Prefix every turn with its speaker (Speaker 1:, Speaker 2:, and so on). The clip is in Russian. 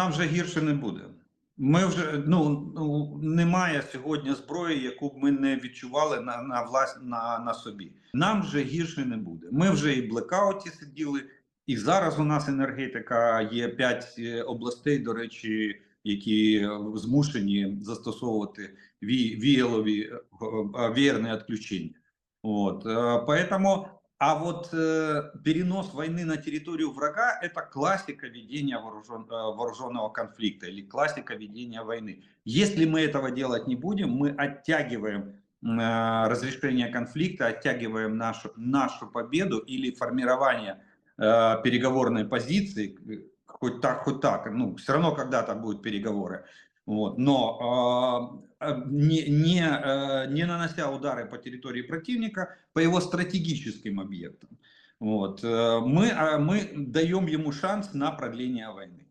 Speaker 1: нам вже гірше не буде. Ми вже ну, немає сьогодні зброї, яку б ми не відчували на на, влас, на, на собі. Нам вже гірше не буде. Ми вже і в блекауті сиділи, і зараз у нас енергетика є п'ять е, областей, до речі, які змушені застосовувати ві, віялові е, е, відключення. От поэтому а вот э, перенос войны на территорию врага – это классика ведения вооружен, э, вооруженного конфликта или классика ведения войны. Если мы этого делать не будем, мы оттягиваем э, разрешение конфликта, оттягиваем нашу, нашу победу или формирование э, переговорной позиции, хоть так, хоть так, ну, все равно когда-то будут переговоры. Вот. Но э, не, не, э, не нанося удары по территории противника, по его стратегическим объектам, вот, э, мы, мы даем ему шанс на продление войны.